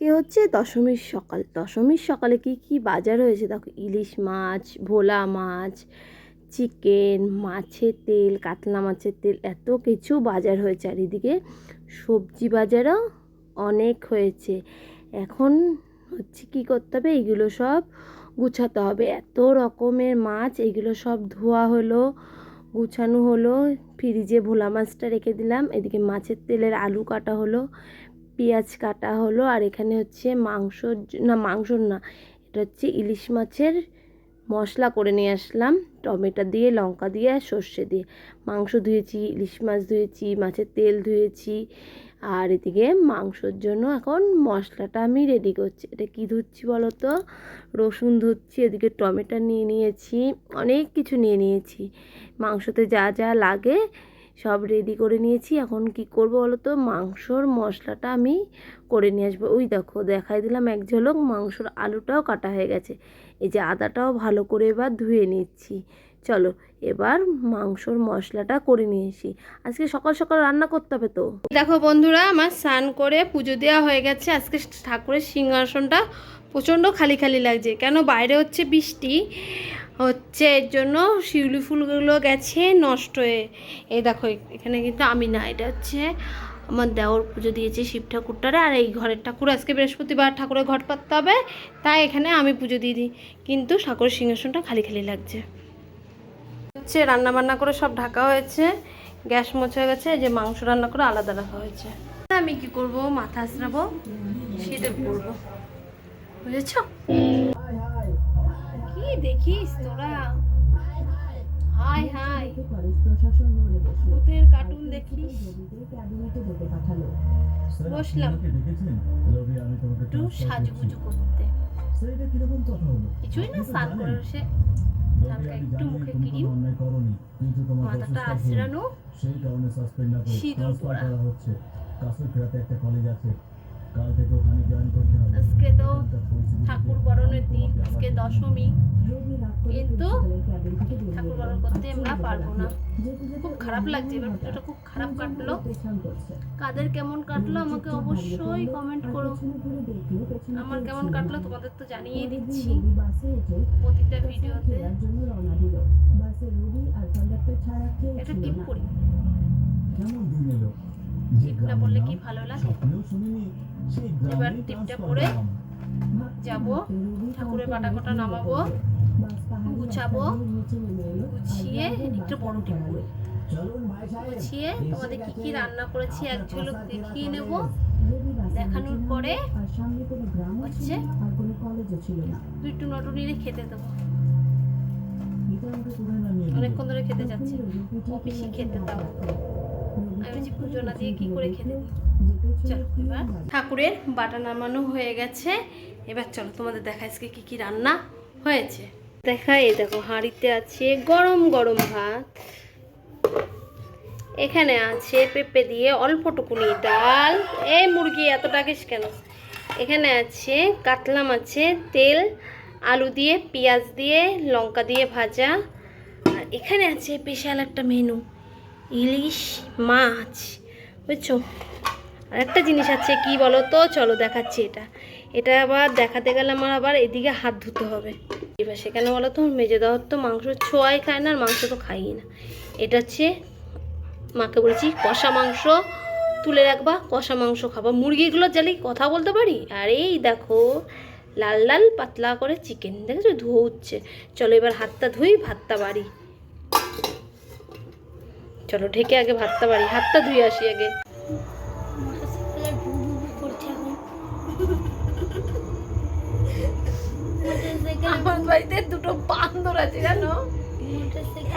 কে হচ্ছে দশমীর সকাল। দশমীর সকালে কি কি বাজার হয়েছে? দেখো, ইলিশ মাছ, ভোলা মাছ, চিকেন, মাছের তেল, কাতলা মাছের তেল, এত কিছু বাজার হয়েছে। আর এদিকে সবজি বাজারও অনেক হয়েছে। এখন হচ্ছে কি করতে হবে? এইগুলো সব গুছাতে হবে। এত রকমের মাছ, এগুলো সব ধোয়া হলো, গুছানো হলো। ফ্রিজে ভোলা মাছটা রেখে দিলাম। এদিকে মাছের তেলের আলু কাটা হলো। পেঁয়াজ কাটা হলো আর এখানে হচ্ছে মাংস না মাংস না, এটা হচ্ছে ইলিশ মাছের মশলা করে নিয়ে আসলাম, টমেটো দিয়ে, লঙ্কা দিয়ে আর সর্ষে দিয়ে। মাংস ধুয়েছি, ইলিশ মাছ ধুয়েছি, মাছের তেল ধুয়েছি আর এদিকে মাংসর জন্য এখন মশলাটা আমি রেডি করছি। এটা কী ধুচ্ছি বলো তো রসুন ধুচ্ছি, এদিকে টমেটো নিয়ে নিয়েছি, অনেক কিছু নিয়ে নিয়েছি। মাংসতে যা যা লাগে সব রেডি করে নিয়েছি। এখন কি করব বলো তো মাংসর মশলাটা আমি করে নিয়ে আসব। ওই দেখো, দেখাই দিলাম এক ঝলক, মাংসর আলুটাও কাটা হয়ে গেছে। এই যে আদাটাও ভালো করে এবার ধুয়ে নিচ্ছি। চলো, এবার মাংসর মশলাটা করে নিয়ে নিয়েছি আজকে সকাল সকাল রান্না করতে হবে তো? দেখো বন্ধুরা, আমার স্নান করে পুজো দেওয়া হয়ে গেছে। আজকে ঠাকুরের সিংহাসনটা প্রচণ্ড খালি খালি লাগছে। কেন? বাইরে হচ্ছে বৃষ্টি। হচ্ছে এর জন্য শিউলি ফুলগুলো গেছে নষ্ট হয়ে এই দেখো, এখানে কিন্তু আমি না এটা হচ্ছে আমার দেওর পুজো দিয়েছে শিব ঠাকুরটারে, আর এই ঘরের ঠাকুর আজকে বৃহস্পতিবার ঠাকুরের ঘট পাততে হবে, তাই এখানে আমি পুজো দিয়ে দিই। কিন্তু ঠাকুরের সিংহাসনটা খালি খালি লাগছে। হচ্ছে রান্না বান্না করে সব ঢাকা হয়েছে, গ্যাস মোছা গেছে যে মাংস রান্না করে আলাদা রাখা হয়েছে। আমি কি করব? মাথা আসরাবো শীতে পরবো বুঝেছ? দেখিস তোরা। হাই হাই ভূতের কার্টুন দেখিস। বসলাম। একটু সাজুগুজু করতে। কিছুই না, স্নান করে হালকা একটু মুখে ক্রিম। মাথাটা আঁচড়ানো সেই কারণে সাসপেন্ড না করে ট্রান্সফার করা হচ্ছে কাছের ফেরাতে একটা কলেজ আছে। আজকে তো ঠাকুর বরণের দিন আজকে দশমী। কিন্তু ঠাকুর বরণ করতে আমরা পারব না। খুব খারাপ লাগছে এবার পুজোটা খুব খারাপ কাটলো। কাদের কেমন কাটলো আমাকে অবশ্যই কমেন্ট করো। আমার কেমন কাটলো তোমাদের তো জানিয়ে দিচ্ছি। প্রতিটা ভিডিওতে। এটা টিপ করি। টিপটা বললে কি ভালো লাগে? এবার টিপটা পরে যাব ঠাকুরের বাটা কটা নামাবো গুছাবো গুছিয়ে একটু বড় টিপ করি। গুছিয়ে তোমাদের কি কি রান্না করেছি এক ঝলক দেখিয়ে নেব। দেখানোর পরে হচ্ছে একটু নটুনিরে খেতে দেবো? অনেকক্ষণ ধরে খেতে যাচ্ছি। খেতে দাও। আমি বলছি পুজো না দিয়ে কি করে খেতে দিই? ঠাকুরের বাটা নামানো হয়ে গেছে। এবার চলো তোমাদের দেখা আজকে কি কি রান্না হয়েছে। দেখা এই দেখো, হাঁড়িতে আছে গরম গরম ভাত। এখানে আছে পেঁপে দিয়ে অল্পটুকুনি ডাল। এই মুরগি, এত ডাকিস কেন? এখানে আছে কাতলা মাছের তেল, আলু দিয়ে, পেঁয়াজ দিয়ে, লঙ্কা দিয়ে ভাজা। আর এখানে আছে বিশাল একটা মেনু। ইলিশ মাছ, বুঝছ? আর একটা জিনিস আছে, কি বলো তো চলো দেখাচ্ছি এটা। এটা আবার দেখাতে গেলে আমার আবার এদিকে হাত ধুতে হবে। এবার সেখানে বলো তো মেজে দেওয়ার তো মাংস ছোঁয়াই খায় না আর মাংস তো খাই না। এটা হচ্ছে, মাকে বলেছি, কষা মাংস। তুলে রাখবা, কষা মাংস খাবা। মুরগিগুলো জালি কথা বলতে পারি? আর এই দেখো, লাল লাল পাতলা করে চিকেন দেখেছ? ধুয়ে উঠছে চলো এবার হাতটা ধুই, ভাতটা বাড়ি। চলো ঢেকে আগে ভাতটা বাড়ি। হাতটা ধুয়ে আসি আগে। বাড়িতে দুটো বান্দর আছে জানো?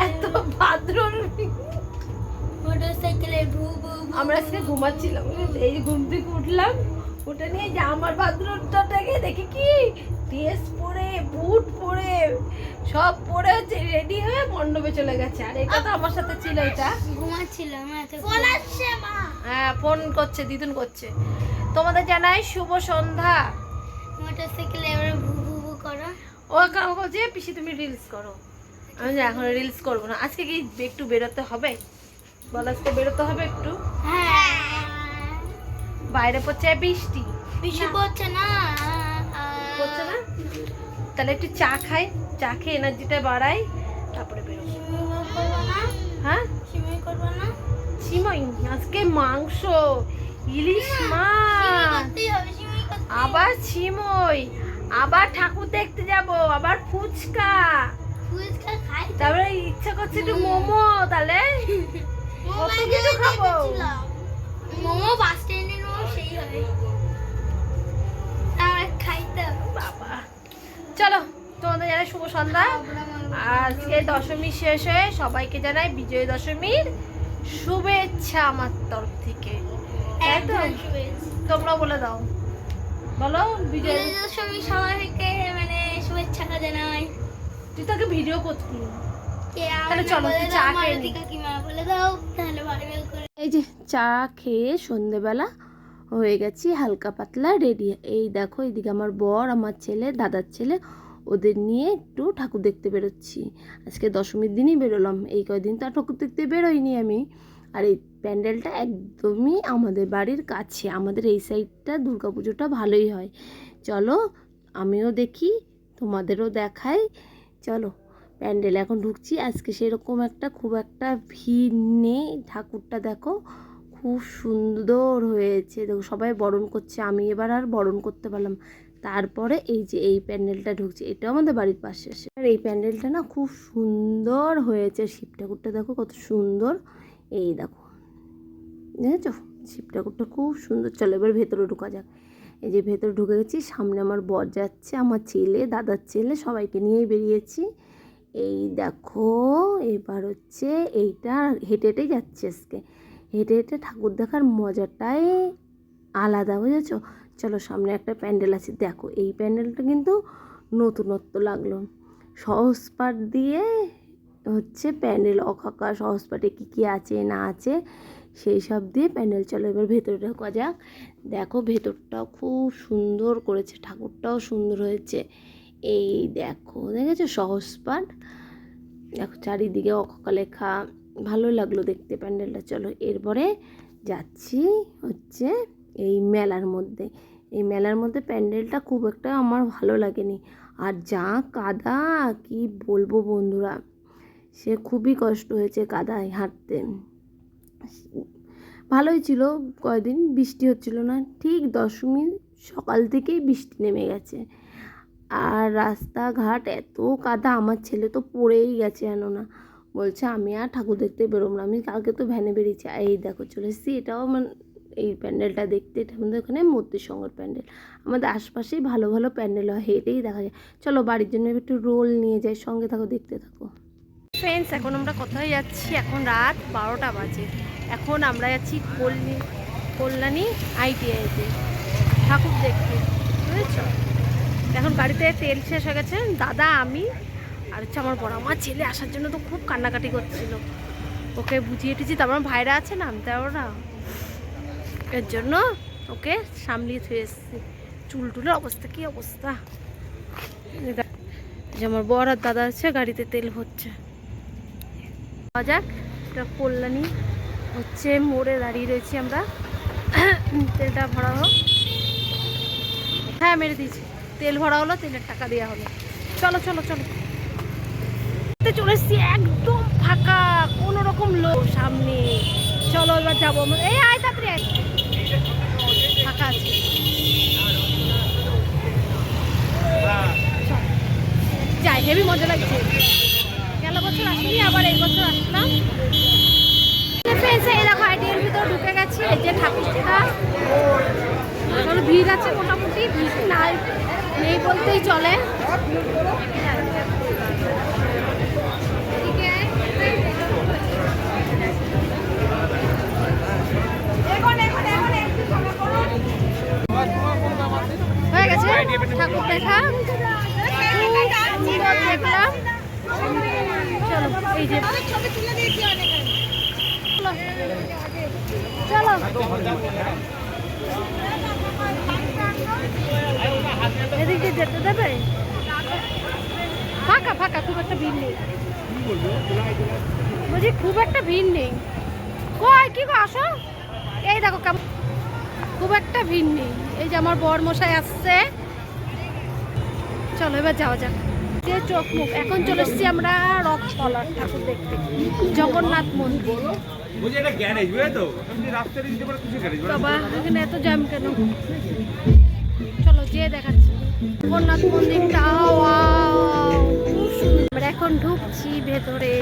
এত ভাদ্রর আমরা আজকে ঘুমাচ্ছিলাম এই ঘুম থেকে উঠলাম উঠে নিয়ে যে আমার বাথরুমটাকে দেখি কি? ড্রেস পরে বুট পরে সব পরে হচ্ছে রেডি হয়ে মণ্ডপে চলে গেছে। আর এটা তো আমার সাথে ছিল এটা। ঘুমাচ্ছিলাম হ্যাঁ ফোন করছে দিদুন করছে। তোমাদের জানাই শুভ সন্ধ্যা। মোটরসাইকেলে এবারে ভু ভু ভু করো। ও কাম বলছে পিসি তুমি রিলস করো। আমি এখন রিলস করব না। আজকে কি একটু বেরোতে হবে? বল আজকে বেরোতে হবে একটু? হ্যাঁ। বাইরে পড়ছে বৃষ্টি। বেশি পড়ছে না। হচ্ছে না? তাহলে একটু চা খাই। চা খেয়ে এনার্জিটা বাড়াই। তারপরে বেরোবো। হ্যাঁ? সিমই আজকে মাংস ইলিশ মাছ। হবে সিমই। আবার ঠাকুর দেখতে যাব আবার ফুচকা। ফুচকা খাই তারপরে ইচ্ছা করছে একটু মোমো তাহলে কত কিছু খাব? মোমো বাস স্ট্যান্ডের মোমো সেই হবে। আমার খাইতে বাবা। চলো তোমাদের জানাই শুভ সন্ধ্যা। আজকে দশমী শেষ হয়ে সবাইকে জানাই বিজয় দশমীর শুভেচ্ছা আমার তরফ থেকে। একদম তোমরা বলে দাও। বলো বিজয়। দশমী সবাইকে মানে শুভেচ্ছা জানাই। তুই তোকে ভিডিও করতি। তাহলে চলো, চা খেয়ে বলে দাও তাহলে এই যে চা খেয়ে সন্ধেবেলা হয়ে গেছি হালকা পাতলা রেডি এই দেখো এইদিকে আমার বর আমার ছেলে দাদার ছেলে ওদের নিয়ে একটু ঠাকুর দেখতে বেরোচ্ছি। আজকে দশমীর দিনই বেরোলাম। এই কয়দিন তো আর ঠাকুর দেখতে বেরোইনি আমি। আর এই প্যান্ডেলটা একদমই আমাদের বাড়ির কাছে, আমাদের এই সাইডটা দুর্গাপুজোটা ভালোই হয়। চলো আমিও দেখি, তোমাদেরও দেখাই। চলো প্যান্ডেল এখন ঢুকছি, আজকে সেরকম একটা খুব একটা ভিড় নেই। ঠাকুরটা দেখো খুব সুন্দর হয়েছে। দেখো সবাই বরণ করছে, আমি এবার আর বরণ করতে পারলাম তারপরে এই যে এই প্যান্ডেলটা ঢুকছে, এটাও আমাদের বাড়ির পাশে আর এই প্যান্ডেলটা না খুব সুন্দর হয়েছে, শিব ঠাকুরটা দেখো কত সুন্দর। এই দেখো। দেখেছ? শিব ঠাকুরটা খুব সুন্দর। চলো এবার ভেতরে ঢোকা যাক। এই যে ভেতরে ঢুকে গেছি, সামনে আমার বর যাচ্ছে, আমার ছেলে, দাদার ছেলে, সবাইকে নিয়েই বেরিয়েছি। এই দেখো, এবার হচ্ছে এইটা হেঁটে হেঁটে যাচ্ছে আজকে। হেঁটে হেঁটে ঠাকুর দেখার মজাটাই আলাদা, বুঝেছ? চলো সামনে একটা প্যান্ডেল আছে, দেখো। এই প্যান্ডেলটা কিন্তু নতুনত্ব লাগল। সহজ সহজপাঠ দিয়ে হচ্ছে প্যান্ডেল অকাকা সহজপাঠে কী কী আছে, না আছে, সেই সব দিয়ে প্যান্ডেল চলো, এবার ভেতরে ঢোকা যাক। দেখো ভেতরটাও খুব সুন্দর করেছে, ঠাকুরটাও সুন্দর হয়েছে। এই দেখো, দেখেছ? সহজ পাঠ দেখো চারিদিকে অককা লেখা ভালো লাগল দেখতে প্যান্ডেলটা। চলো, এরপরে যাচ্ছি হচ্ছে এই মেলার মধ্যে। এই মেলার মধ্যে প্যান্ডেলটা খুব একটা আমার ভালো লাগেনি। আর যা কাদা, কি বলব বন্ধুরা? সে খুবই কষ্ট হয়েছে কাদায় হাঁটতে। ভালোই ছিল, কয়দিন বৃষ্টি হচ্ছিল না, ঠিক দশমীর সকাল থেকেই বৃষ্টি নেমে গেছে। আর রাস্তাঘাট এত কাদা, আমার ছেলে তো পড়েই গেছে জানো না। বলছে, আমি আর ঠাকুর দেখতে বেরোবো না, আমি কালকে তো ভ্যানে বেরিয়েছি। আর এই দেখো, চলে এসেছি, এটাও মানে এই প্যান্ডেলটা দেখতে, এটা আমাদের ওখানে মূর্তি সঙ্গর প্যান্ডেল। আমাদের আশপাশেই ভালো ভালো প্যান্ডেল হয়, হেঁটেই দেখা যায়। চলো বাড়ির জন্য একটু রোল নিয়ে যাই, সঙ্গে থাকো, দেখতে থাকো। ফ্রেন্ডস এখন আমরা কোথায় যাচ্ছি? এখন রাত বারোটা বাজে। এখন আমরা যাচ্ছি কল্যাণী কল্যাণী আইটিআইতে ঠাকুর দেখতে, বুঝেছ? এখন গাড়িতে তেল শেষ হয়ে গেছে। দাদা, আমি আর হচ্ছে আমার বড় আমার ছেলে আসার জন্য তো খুব কান্নাকাটি করছিল। ওকে বুঝিয়ে টুঝিয়ে, তারপর ভাইরা আছে নামতে পারব না। এর জন্য ওকে সামলিয়ে থুয়ে এসেছি। চুল টুলের অবস্থা, কী অবস্থা? যে আমার বর আর দাদা আছে, গাড়িতে তেল ভরছে। যাওয়া যাক। এটা কল্যাণী হচ্ছে, মোড়ে দাঁড়িয়ে রয়েছি আমরা। তেলটা ভরা হোক। হ্যাঁ মেরে দিয়েছি। তেল ভরা হলো, তেলের টাকা দেওয়া হলো। চলো চলো চলো। চলে এসছি, একদম ফাঁকা, কোনো রকম লোক সামনে। চলো, এবার যাব এই, আয় তাড়াতাড়ি, আয়। ফাঁকা আছে। যাই, হেভি মজা লাগছে। বছর আসিনি, আবার এই বছর আসলাম। এই দেখো আইডিয়ার ভিতর ঢুকে গেছি যে ঠাকুরটা। চলো, ভিড় আছে মোটামুটি, ভিড় নাই, নেই বলতেই চলে। হয়ে গেছে ঠাকুর দেখা খুব সুন্দর দেখলাম চলো এদিকে যেতে দেবে? ফাঁকা ফাঁকা, খুব একটা ভিড় নেই। বলছি, খুব একটা ভিড় নেই। কই, কি গো, আসো। এই দেখো কেমন খুব একটা ভিড় নেই। এই যে আমার বর মশাই আসছে। চলো, এবার যাওয়া যাক। চোখ মুখ। এখন চলে এসেছি আমরা রথতলার ঠাকুর দেখতে। জগন্নাথ মন্দির। বাবা এখানে এত জ্যাম কেন? চলো যেয়ে দেখাচ্ছি। জগন্নাথ মন্দিরটা। আমরা এখন ঢুকছি ভেতরে।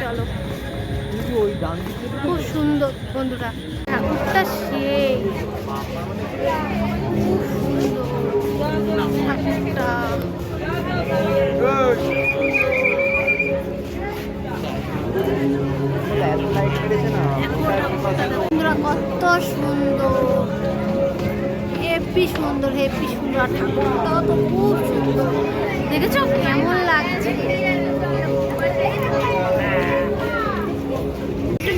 চলো। খুব সুন্দর বন্ধুরা। ঠাকুরটা সেই হেপি সুন্দর ঠাকুরটাও তো খুব সুন্দর। দেখেছ? কেমন লাগছে?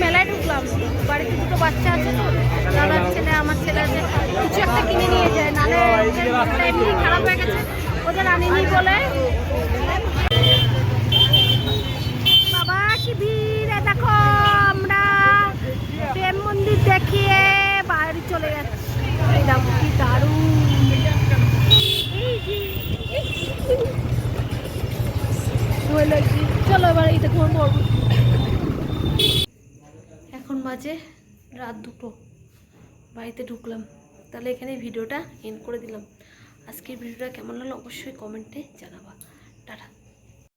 মেলায় ঢুকলাম। বাড়িতে দুটো বাচ্চা আছে তো। দাদার ছেলে, আমার ছেলে আছে। কিছু একটা কিনে নিয়ে যায়। নাহলে খারাপ হয়ে গেছে। ওদের আনিনি বলে বাবা কি ভিড় এ দেখো আমরা প্রেম মন্দির দেখিয়ে বাড়ি চলে যাচ্ছি এই দেখো কি দারুণ এই যে, ভয় লাগছে। এবার এই দেখো আমার এখন বাজে রাত দুটো। বাড়িতে ঢুকলাম। তাহলে এখানে ভিডিওটা এন্ড করে দিলাম। আজকের ভিডিওটা কেমন লাগল অবশ্যই কমেন্টে জানাব।